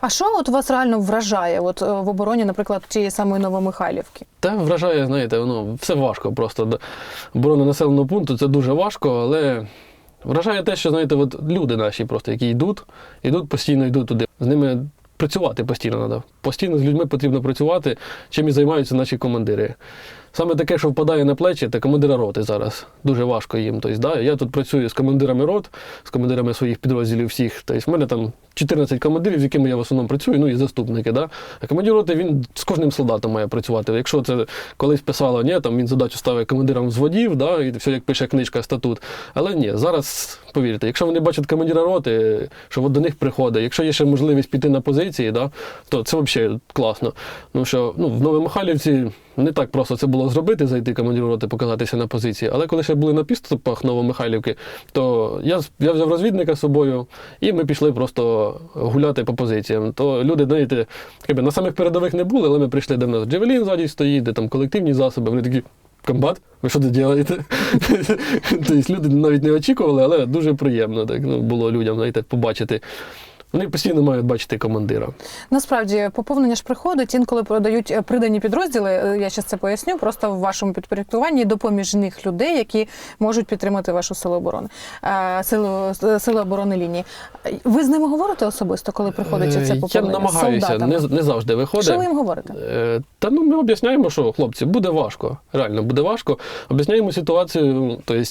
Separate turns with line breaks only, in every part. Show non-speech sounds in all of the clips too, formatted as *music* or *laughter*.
А що от вас реально вражає от, е, в обороні, наприклад, тієї самої Новомихайлівки?
Та вражає, знаєте, воно все важко просто. Оборона населеного пункту це дуже важко, але вражає те, що знаєте, от люди наші просто, які йдуть, йдуть, постійно йдуть туди. З ними працювати постійно треба. Постійно з людьми потрібно працювати, чим і займаються наші командири. Саме таке, що впадає на плечі, це командира роти зараз. Дуже важко їм. Тобто, да, я тут працюю з командирами рот, з командирами своїх підрозділів всіх. Тобто, в мене там 14 командирів, з якими я в основному працюю, ну і заступники. Да? А командир роти він з кожним солдатом має працювати. Якщо це колись писало, ні, там він задачу ставить командирам взводів, да, і все як пише книжка, статут. Але ні, зараз повірте, якщо вони бачать командира роти, що до них приходить, якщо є ще можливість піти на позиції, да, то це взагалі класно. Ну що ну, в Новомихайлівці не так просто це було зробити, зайти командиру роти, показатися на позиції. Але коли ще були на підступах Новомихайлівки, то я, я взяв розвідника з собою, і ми пішли просто гуляти по позиціям. То люди, знаєте, на самих передових не були, але ми прийшли, де в нас Джевелін ззаді стоїть, де там колективні засоби. Вони такі. Комбат, ви що тут робите? *laughs* тобто люди навіть не очікували, але дуже приємно так, ну, було людям знаєте, побачити. Вони постійно мають бачити командира.
Насправді поповнення ж приходить, інколи продають е, придані підрозділи. е, Я зараз це поясню. Просто в вашому підпорядкуванні допоміжних людей, які можуть підтримати вашу силу оборони, е, силу сили оборони лінії. Ви з ними говорите особисто, коли приходить це
Я
поповнення? з
намагаюся, не, не завжди виходить.
Що ви їм говорите?
Та ну ми об'ясняємо, що хлопці, буде важко. Реально буде важко. Об'ясняємо ситуацію. Тобто,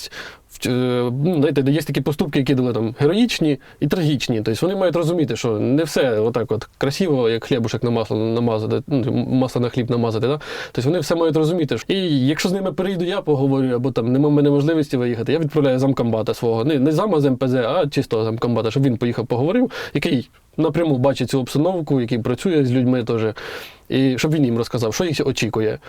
знаєте, є такі поступки, які були там героїчні і трагічні. Тобто вони мають розуміти, що не все отак от красиво, як хлібушек на масло намазати, ну, масло на хліб намазати. Да? Тобто вони все мають розуміти. І якщо з ними перейду, я поговорю, або там нема мене можливості виїхати, я відправляю замкомбата свого. Не, не зама з МПЗ, а чистого замкомбата, щоб він поїхав, поговорив, який напряму бачить цю обстановку, який працює з людьми теж, і щоб він їм розказав, що їх очікує.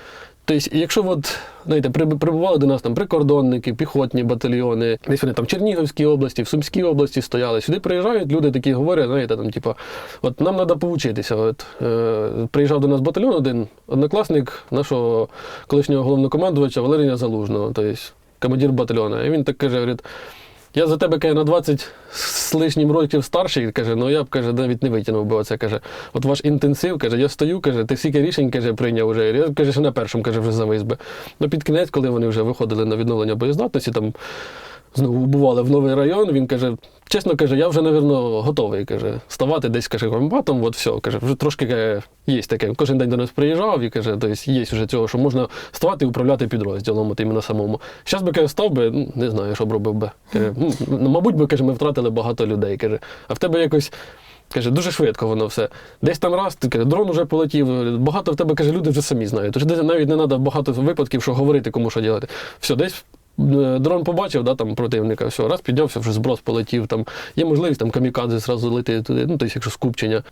Тобто, якщо от, знаєте, прибували до нас там прикордонники, піхотні батальйони, десь вони там в Чернігівській області, в Сумській області стояли. Сюди приїжджають, люди такі говорять, знаєте, там, типу, от нам треба повчитися. От, е, приїжджав до нас батальйон один, однокласник нашого колишнього головнокомандувача Валерія Залужного, тобто командир батальйону. І він так каже, говорить, я за тебе каже, на 20 з лишнім років старший, каже, ну я б каже, навіть не витягнув би оце. Каже, от ваш інтенсив, каже, я стою, каже, ти скільки рішень каже, прийняв уже. Я каже, що на першому каже, вже завис би. Ну під кінець, коли вони вже виходили на відновлення боєздатності, там знову бували в новий район, він каже, чесно каже, я вже, напевно, готовий. каже, ставати десь, каже, комбатом, от все, каже, вже трошки каже, є таке. Кожен день до нас приїжджав і каже, тобто є вже цього, що можна ставати і управляти підрозділом, от іменно самому. Зараз би каже, став би, ну, не знаю, що б робив би. Каже, ну, мабуть би, каже, ми втратили багато людей. Каже, а в тебе якось. Каже, дуже швидко воно все. Десь там раз, ти каже, дрон уже полетів. Багато в тебе каже, люди вже самі знають. Тож навіть не треба багато випадків, що говорити, кому що робити. Все, десь дрон побачив, да, там противника, все, раз піднявся, вже зброс полетів. Там є можливість там камікадзе зразу летити туди, ну тобто, якщо скупчення.